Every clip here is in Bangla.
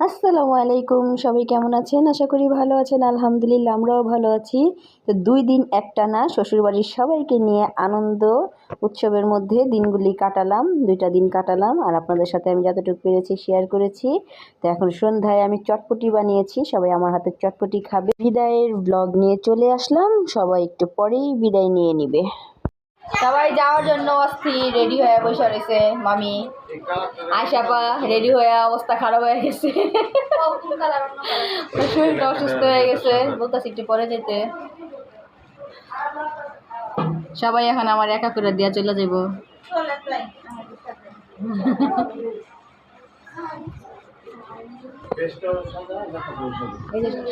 আসসালামু আলাইকুম, সবাই কেমন আছেন? আশা করি ভালো আছেন, আলহামদুলিল্লাহ আমরাও ভালো আছি। তো দুই দিন একটানা শ্বশুরবাড়ির সবাইকে নিয়ে আনন্দ উৎসবের মধ্যে দিনগুলি কাটালাম, দুইটা দিন কাটালাম, আর আপনাদের সাথে আমি যতটুকু পেরেছি শেয়ার করেছি। তো এখন সন্ধ্যায় আমি চটপটি বানিয়েছি, সবাই আমার হাতে চটপটি খাবে। বিদায়ের ব্লগ নিয়ে চলে আসলাম, সবাই একটু পরেই বিদায় নিয়ে নিবে। সবাই যাওয়ার জন্য অস্থির রেডি হয়ে বসে রয়েছে, মামি। আশাপা রেডি হয়ে অবস্থা খারাপ হয়ে গেছে। শরীরটা অসুস্থ হয়ে গেছে, বলতেছি একটু পরে যেতে। সবাই এখন আমার একা করে দিয়া চলে যাব।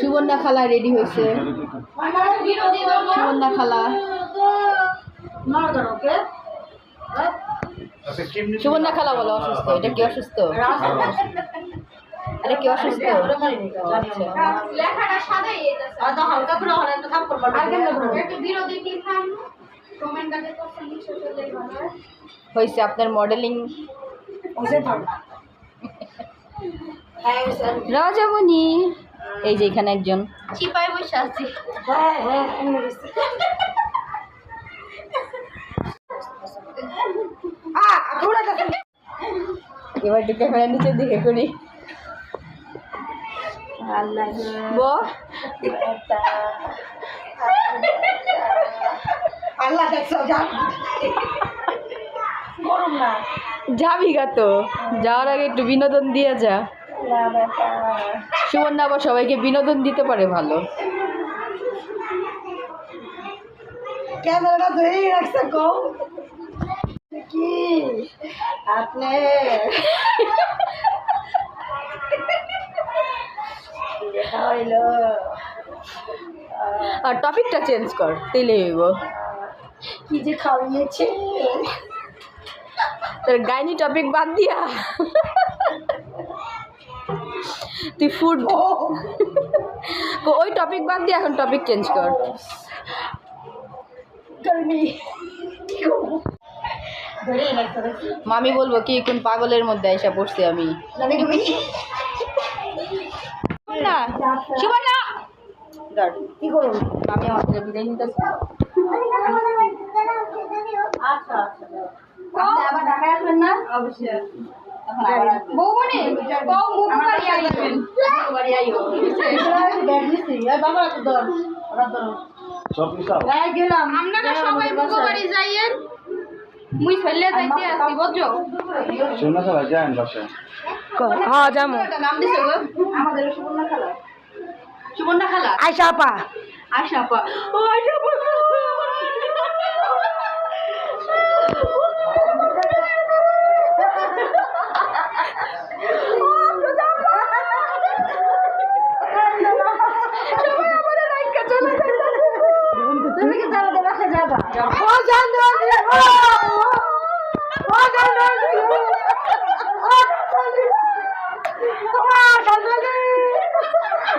সুবর্ণা খালা রেডি হয়েছে। সুবর্ণা খালা। সুবর্ণা খালা বলো অসুস্থ এটা কি অসুস্থ এটা কি অসুস্থ আচ্ছা। করে হয়েছে আপনার মডেলিং রাজামণি এই যে এখানে একজন চিপাই বসে আছি এবার একটু ক্যামেরা নিচে দিকে করি আল্লাহ দেখছ গরম না। যাবি গা তো। যাওয়ার আগে একটু বিনোদন দিয়ে যা। সুবর্ণা আবার সবাইকে বিনোদন দিতে পারে ভালো। ক্যামেরাটা ধরেই রাখছে গো। কি আপনি? দেখা হইল আর টপিকটা চেঞ্জ কর তেলে হইব। কি যে খাওয়িয়েছে তোর গাইনি টপিক বাদ দিয়া। তুই ফুড ওই টপিক বাদ দিয়ে এখন টপিক চেঞ্জ কর। গরমি কি করব ধরেই রাখছে দেখি মামি বলব কি কোন পাগলের মধ্যে এসে পড়ছি আমি? জানি তুমি না সুবর্ণা কি করুন? মামি আমার বিদায় নিতেছে আচ্ছা আচ্ছা আবার ঢাকায় আসবেন না অবশ্যই বৌমনি কও মুখ বাড়ি আইবেন বাড়ি আইও ব্যাগ দিছি এই বাবা তো ধর ওরা ধরো এই গেলাম আপনারা সবাই মুখ বাড়ি যাইয়েন। মুই ফেললে যাইতে আসি বুঝছ হ্যাঁ যামু। নাম দিছো গো। আমাদের সুবর্ণা খালা। সুবর্ণা খালা? আয়শা আপা। আয়শা পা ও আয়শা পা তুমি কি যাবে রাখে যাবা ও জান ও ও জান ও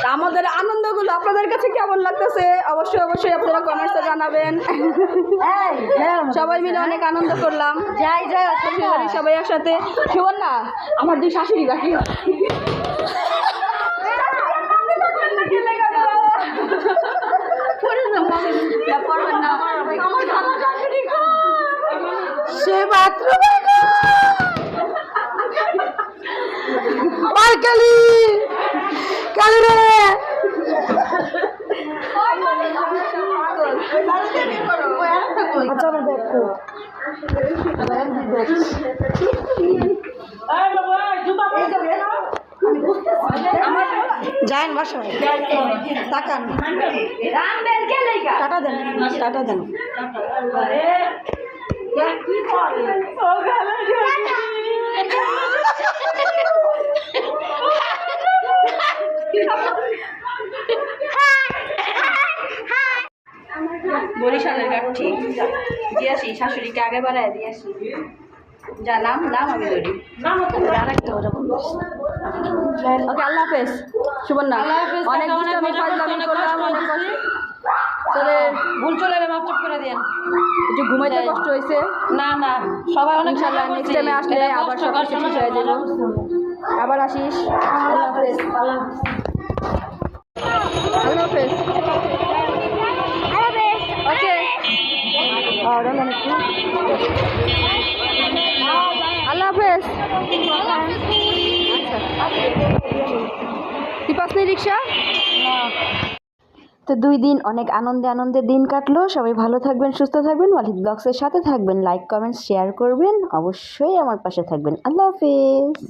তা আমাদের আনন্দগুলো আপনাদের কাছে কেমন লাগতেছে? অবশ্যই অবশ্যই আপনারা কমেন্টসে জানাবেন। সবাই মিলে অনেক আনন্দ করলাম। যাই যাই সবাই একসাথে। না আমার দুই শাশুড়ি বাকি। যায়েন বাসায় তাকান। টাটা দেন টাটা দেন। বরিশালের কাঠি দিয়ে আসি শাশুড়িকে আগে বাড়ায় দিয়ে আসি। যা নাম নাম আমি ধরি। ওকে আল্লাহ হাফেজ। সুবর্ণা অনেক দুষ্টামি ফাজলামি করলাম অনেক কষ্ট। তোরে ভুল চলে করে দেন একটু ঘুমাইতে কষ্ট হয়েছে। না না সবাই অনেক ইনশাল্লাহ নেক্সট টাইমে আসলে আবার সব কিছু ঠিক হয়ে যাবে। আবার আসিস। আল্লাহ হাফেজ। আল্লাহ হাফেজ ওকে তো দুই দিন অনেক আনন্দে আনন্দে দিন কাটলো। সবাই ভালো থাকবেন, সুস্থ থাকবেন। ওয়ালিদ ব্লগসের সাথে থাকবেন। লাইক, কমেন্ট, শেয়ার করবেন। অবশ্যই আমার পাশে থাকবেন। আল্লাহ হাফেজ।